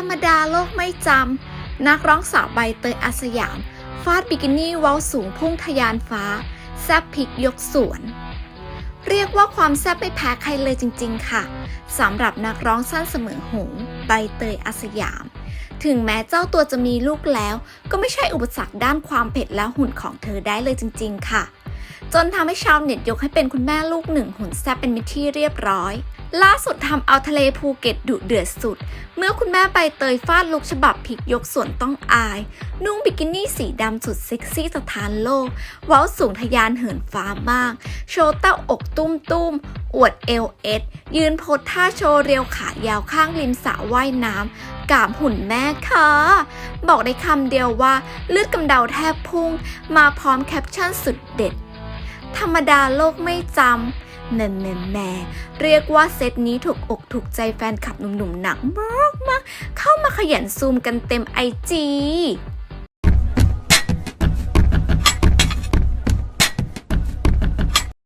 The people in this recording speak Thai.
รรมดาโลกไม่จำ นักร้องสาวใบเตยอาสยาม ฟาดบิกินี่เว้าสูงพุ่งทะยานฟ้า แซบพริกยกสวน เรียกว่าความแซบไม่แพ้ใครเลยจริง ๆ ค่ะสำหรับนักร้องสั้นเสมอหงใบเตยอาสยาม ถึงแม้เจ้าตัวจะมีลูกแล้ว ก็ไม่ใช่อุปสรรคด้านความเผ็ดและหุ่นของเธอได้เลยจริง ๆ ค่ะ จนทำให้ชาวเน็ตยกให้เป็นคุณแม่ลูกหนึ่งหุ่นแซ่บเป็นมิตรที่เรียบร้อยล่าสุดทำเอาทะเลภูเก็ตดุเดือดสุด เมื่อคุณแม่ใบเตยฟาดลุกฉบับพิกยกส่วนต้องอาย นุ่งบิกินี่สีดำสุดเซ็กซี่สถานโลก เว้าสูงทะยานเหินฟ้ามาก โชว์เต้าอกตุ้มตุ้มๆอวดเอลเอสยืนโพสท่าโชว์เรียวขายาวข้างริมสระว่ายน้ำกามหุ่นแม่ค่ะ บอกได้คำเดียวว่าเลือดกำเดาแทบพุ่ง มาพร้อมแคปชั่นสุดเด็ด ธรรมดาโลกไม่จำแหม่แหม่แหม่เรียกว่าเซตนี้ถูกอกถูกใจแฟนคลับหนุ่มๆหนักมากมากเข้ามาขยันซูมกันเต็มไอจี